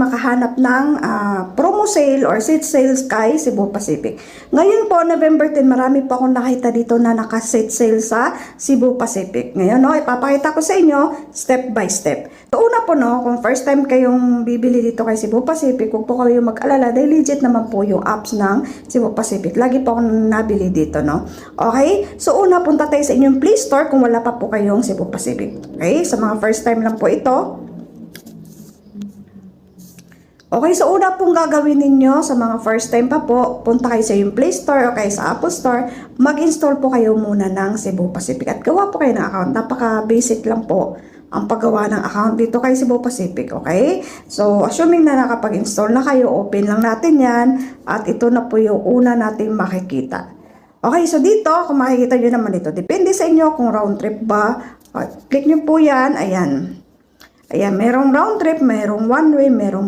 makahanap ng ah, promo sale or seat sales kay Cebu Pacific. Ngayon po, November 10, marami po akong nakita dito na naka-seat sale sa Cebu Pacific. Ngayon, no, ipapakita ko sa inyo step by step. So, una po, no, kung first time kayong bibili dito kay Cebu Pacific, huwag po kayo mag-alala dahil legit naman po yung apps ng Cebu Pacific. Lagi po akong nabili dito, no? Okay? So, una, punta tayo sa inyong Play Store kung wala pa po kayong Cebu Pacific. Okay? Sa mga first time lang po ito, Okay, so una pong gagawin ninyo sa mga first time pa po, punta kayo sa yung Play Store o kaya sa Apple Store, mag-install po kayo muna ng Cebu Pacific at gawa po kayo ng account. Napaka-basic lang po ang paggawa ng account dito kay Cebu Pacific, okay? So, assuming na nakapag-install na kayo, open lang natin yan at ito na po yung una nating makikita. Okay, so dito, kung makikita nyo naman ito, depende sa inyo kung round trip ba. Click nyo po yan, ayan. Ayan, merong round trip, merong one way, merong